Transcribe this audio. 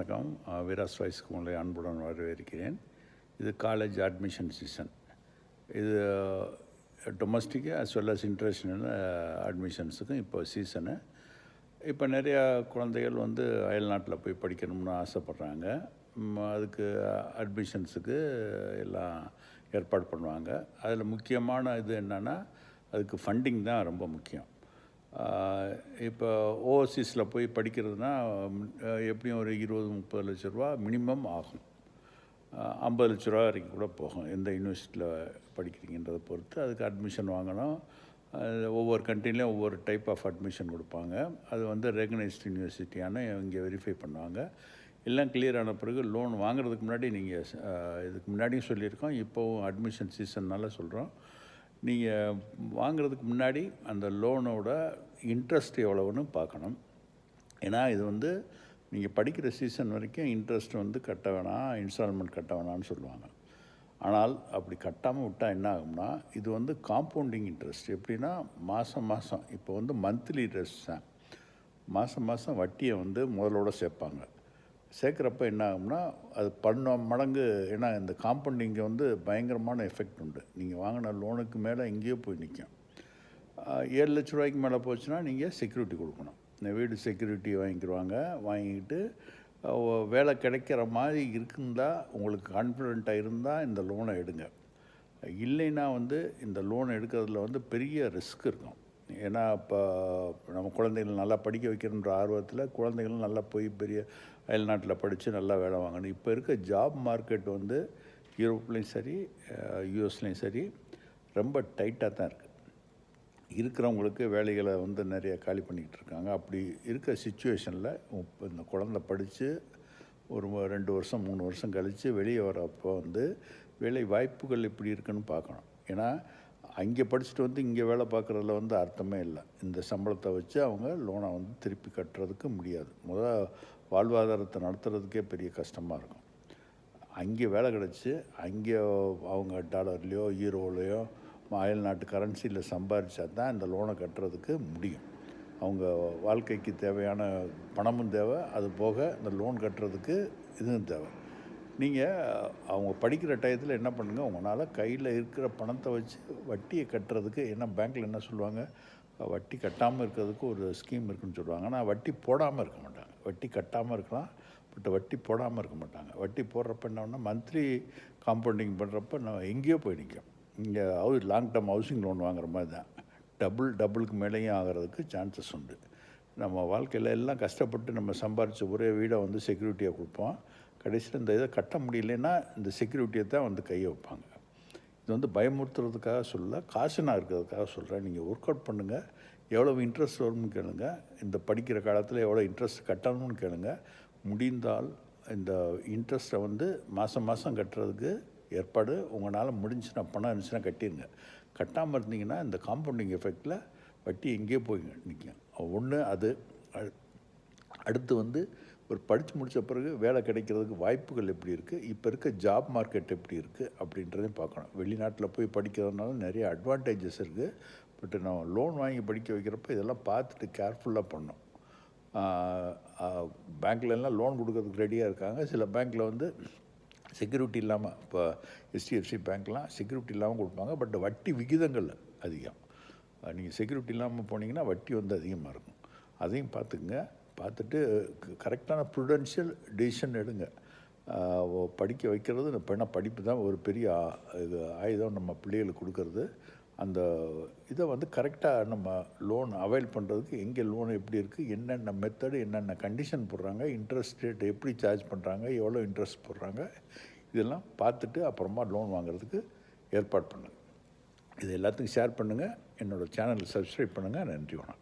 வணக்கம். வீராஸ் வாய்ஸ்க்கு உங்களை அன்புடன் வரவேற்கிறேன். இது காலேஜ் அட்மிஷன் சீசன் இது domestic as well as international அட்மிஷன்ஸுக்கும் இப்போ சீசனு இப்போ நிறையா குழந்தைகள் வந்து அயல்நாட்டில் போய் படிக்கணும்னு ஆசைப்பட்றாங்க. அதுக்கு அட்மிஷன்ஸுக்கு எல்லாம் ஏற்பாடு பண்ணுவாங்க. அதில் முக்கியமான இது என்னென்னா அதுக்கு ஃபண்டிங் தான் ரொம்ப முக்கியம். இப்போ ஓவர்சீஸில் போய் படிக்கிறதுனா எப்படியும் ஒரு இருபது முப்பது லட்ச ரூபா மினிமம் ஆகும். ஐம்பது லட்ச ரூபா வரைக்கும் கூட போகும் எந்த யூனிவர்சிட்டியில் படிக்கிறீங்கன்றதை பொறுத்து. அதுக்கு அட்மிஷன் வாங்கணும். ஒவ்வொரு கண்ட்ரிலையும் ஒவ்வொரு டைப் ஆஃப் அட்மிஷன் கொடுப்பாங்க. அது வந்து ரெகனைஸ்ட் யூனிவர்சிட்டியான இங்கே வெரிஃபை பண்ணுவாங்க. எல்லாம் clear ஆன பிறகு லோன் வாங்குறதுக்கு முன்னாடி நீங்கள் இதுக்கு முன்னாடியும் சொல்லியிருக்கோம். இப்போவும் அட்மிஷன் சீசன்னால சொல்கிறோம் நீங்கள் வாங்குறதுக்கு முன்னாடி அந்த லோனோட இன்ட்ரெஸ்ட் எவ்வளவுன்னு பார்க்கணும். ஏன்னா இது வந்து நீங்கள் படிக்கிற சீசன் வரைக்கும் இன்ட்ரெஸ்ட் வந்து கட்ட வேணாம் இன்ஸ்டால்மெண்ட் கட்ட வேணாம்னு சொல்லுவாங்க. ஆனால் அப்படி கட்டாமல் விட்டால் என்ன ஆகும்னா இது வந்து காம்பவுண்டிங் இன்ட்ரெஸ்ட் எப்படின்னா மாதம் மாதம் இப்போ வந்து மந்த்லி இன்ட்ரெஸ்ட் தான். மாதம் மாதம் வட்டியை வந்து முதலோடு சேர்ப்பாங்க. சேர்க்குறப்ப என்ன ஆகும்னா அது பண்ண மடங்கு ஏன்னா இந்த காம்பவுண்டிங்க வந்து பயங்கரமான எஃபெக்ட் உண்டு. நீங்கள் வாங்கின லோனுக்கு மேலே எங்கேயோ போய் நிற்கும் ஏழு லட்ச ரூபாய்க்கு மேலே போச்சுன்னா நீங்கள் செக்யூரிட்டி கொடுக்கணும். இந்த வீடு செக்யூரிட்டி வாங்கிக்கிடுவாங்க வாங்கிக்கிட்டு வேலை கிடைக்கிற மாதிரி இருக்குந்தா உங்களுக்கு கான்ஃபிடெண்ட்டாக இருந்தால் இந்த லோனை எடுங்க. இல்லைன்னா வந்து இந்த லோன் எடுக்கிறதுல வந்து பெரிய ரிஸ்க் இருக்கும். ஏன்னா இப்போ நம்ம குழந்தைகள் நல்லா படிக்க வைக்கணுன்ற ஆர்வத்தில் குழந்தைகளும் நல்லா போய் பெரிய அயல்நாட்டில் படித்து நல்லா வேலை வாங்கணும். இப்போ இருக்க ஜாப் மார்க்கெட் வந்து யூரோப்லேயும் சரி யூஎஸ்லேயும் சரி ரொம்ப டைட்டாக தான் இருக்குது இருக்கிறவங்களுக்கு வேலைகளை வந்து நிறைய காலி பண்ணிக்கிட்டு இருக்காங்க. அப்படி இருக்க சுச்சுவேஷனில் இப்போ இந்த குழந்தை படித்து ஒரு ரெண்டு வருஷம் மூணு வருஷம் கழித்து வெளியே வரப்போ வந்து வேலை வாய்ப்புகள் எப்படி இருக்குன்னு பார்க்கணும். ஏன்னா அங்கே படிச்சுட்டு வந்து இங்கே வேலை பார்க்குறதுல வந்து அர்த்தமே இல்லை. இந்த சம்பளத்தை வச்சு அவங்க லோனை வந்து திருப்பி கட்டுறதுக்கு முடியாது. முத வாழ்வாதாரத்தை நடத்துறதுக்கே பெரிய கஷ்டமாக இருக்கும். அங்கே வேலை கிடச்சி அங்கே அவங்க டாலர்லேயோ ஈரோலையோ அயல் நாட்டு கரன்சியில் சம்பாரிச்சா தான் இந்த லோனை கட்டுறதுக்கு முடியும். அவங்க வாழ்க்கைக்கு தேவையான பணமும் தேவை. அது போக இந்த லோன் கட்டுறதுக்கு இதுவும் தேவை. நீங்கள் அவங்க படிக்கிற டயத்தில் என்ன பண்ணுங்கள் உங்களால் கையில் இருக்கிற பணத்தை வச்சு வட்டியை கட்டுறதுக்கு என்ன பேங்க்கில் என்ன சொல்லுவாங்க? வட்டி கட்டாமல் இருக்கிறதுக்கு ஒரு ஸ்கீம் இருக்குன்னு சொல்லுவாங்க. ஆனால் வட்டி போடாமல் இருக்க மாட்டாங்க. வட்டி கட்டாமல் இருக்கலாம். பட் வட்டி போடாமல் இருக்க மாட்டாங்க. வட்டி போடுறப்ப என்னன்னா மந்த்லி காம்பவுண்டிங் பண்ணுறப்ப நம்ம எங்கேயோ போய் நிற்கும் இங்கே house long term housing loan வாங்குற மாதிரி தான். டபுள் டபுளுக்கு மேலேயும் ஆகிறதுக்கு சான்சஸ் உண்டு. நம்ம வாழ்க்கையில் எல்லாம் கஷ்டப்பட்டு நம்ம சம்பாரித்த ஒரே வீடை வந்து செக்யூரிட்டியாக கொடுப்போம். கடைசியில் இந்த இதை கட்ட முடியலன்னா இந்த செக்யூரிட்டியை தான் வந்து கையை வைப்பாங்க. இது வந்து பயமுறுத்துறதுக்காக சொல்ல காசுனா இருக்கிறதுக்காக சொல்கிறேன் நீங்கள் ஒர்க் அவுட் பண்ணுங்கள் எவ்வளோ இன்ட்ரெஸ்ட் வரும்னு கேளுங்க. இந்த படிக்கிற காலத்தில் எவ்வளோ இன்ட்ரெஸ்ட் கட்டணும்னு கேளுங்க. முடிந்தால் இந்த இன்ட்ரெஸ்ட்டை வந்து மாதம் மாதம் கட்டுறதுக்கு ஏற்பாடு உங்களால் முடிஞ்சுன்னா பணம் இருந்துச்சுன்னா கட்டிடுங்க கட்டாமல் இருந்தீங்கன்னா இந்த காம்பவுண்டிங் எஃபெக்டில் வட்டி எங்கேயோ போய் நிற்கும் ஒன்று அது அடுத்து வந்து ஒரு படித்து முடித்த பிறகு வேலை கிடைக்கிறதுக்கு வாய்ப்புகள் எப்படி இருக்குது இப்போ இருக்க ஜாப் மார்க்கெட் எப்படி இருக்குது அப்படின்றதையும் பார்க்கணும். வெளிநாட்டில் போய் படிக்கிறதுனால நிறைய அட்வான்டேஜஸ் இருக்குது பட் நம்ம லோன் வாங்கி படிக்க வைக்கிறப்ப இதெல்லாம் பார்த்துட்டு கேர்ஃபுல்லாக பண்ணணும். பேங்க்லலாம் லோன் கொடுக்கறதுக்கு ரெடியாக இருக்காங்க. சில பேங்க்கில் வந்து செக்யூரிட்டி இல்லாமல் இப்போ ஹெச்டிஎஃப்சி பேங்க்லாம் செக்யூரிட்டி இல்லாமல் கொடுப்பாங்க. பட் வட்டி விகிதங்கள் அதிகம். நீங்கள் செக்யூரிட்டி இல்லாமல் போனீங்கன்னா வட்டி வந்து அதிகமாக இருக்கும். அதையும் பார்த்துக்குங்க. பார்த்துட்டு கரெக்டான ப்ருடென்ஷியல் டிசிஷன் எடுங்க. படிக்க வைக்கிறது பெண்ணை படிப்பு தான் ஒரு பெரிய ஆ- இது ஆயுதம் நம்ம பிள்ளைகளுக்கு கொடுக்கறது. அந்த இதை வந்து கரெக்டாக நம்ம லோன் அவைல் பண்ணுறதுக்கு எங்கே லோன் எப்படி இருக்குது என்னென்ன மெத்தடு என்னென்ன கண்டிஷன் போடுறாங்க இன்ட்ரெஸ்ட் ரேட் எப்படி சார்ஜ் பண்ணுறாங்க எவ்வளோ இன்ட்ரெஸ்ட் போடுறாங்க இதெல்லாம் பார்த்துட்டு அப்புறமா லோன் வாங்குறதுக்கு ஏற்பாடு பண்ணுங்கள் இது எல்லாத்துக்கும் ஷேர் பண்ணுங்கள் என்னோடய சேனலை சப்ஸ்கிரைப் பண்ணுங்கள் நன்றி வணக்கம்.